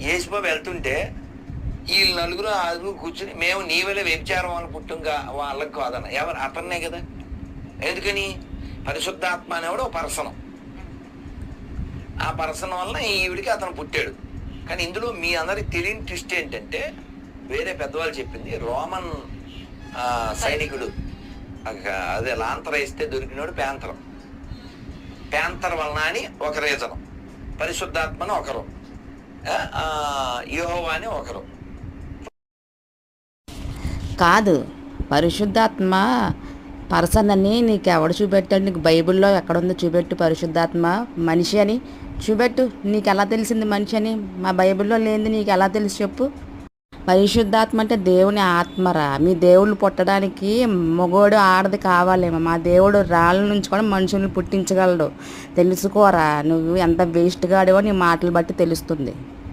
యేసుబాబు వెళ్తుంటే వీళ్ళు నలుగురు ఆరుగురు కూర్చుని మేము నీ వల్ల వ్యభిచారం వాళ్ళు పుట్టుంగా వాళ్ళకి కాదన్న. ఎవరు? అతన్నే కదా. ఎందుకని? పరిశుద్ధాత్మ అనేవాడు ఒక పర్సనం. ఆ పర్సన్ వల్ల ఈవిడికి అతను పుట్టాడు. కానీ ఇందులో మీ అందరికి తెలియని ట్విస్ట్ ఏంటంటే వేరే పెద్దవాళ్ళు చెప్పింది రోమన్ సైనికుడు. అదే లాంతర ఇస్తే దొరికినోడు ప్యాంతరం. ప్యాంతర్ వలన అని ఒక రీజనం. పరిశుద్ధాత్మను ఒకరు. ఆ, అని ఒకరు. కాదు పరిశుద్ధాత్మ పర్సన్ అని నీకు ఎవడు చూపెట్టాడు? నీకు బైబిల్లో ఎక్కడుందో చూపెట్టు పరిశుద్ధాత్మ మనిషి అని. చూపెట్టు నీకు ఎలా తెలిసింది మనిషి అని? మా బైబిల్లో లేనిది నీకు ఎలా తెలుసు చెప్పు. పరిశుద్ధాత్మ అంటే దేవుని ఆత్మరా. మీ దేవుళ్ళు పుట్టడానికి మగోడు ఆడది కావాలేమో. మా దేవుడు రాళ్ళ నుంచి కూడా మనుషుల్ని పుట్టించగలడు. తెలుసుకోరా? నువ్వు ఎంత వేస్ట్గా ఆడేవో నీ మాటలు బట్టి తెలుస్తుంది.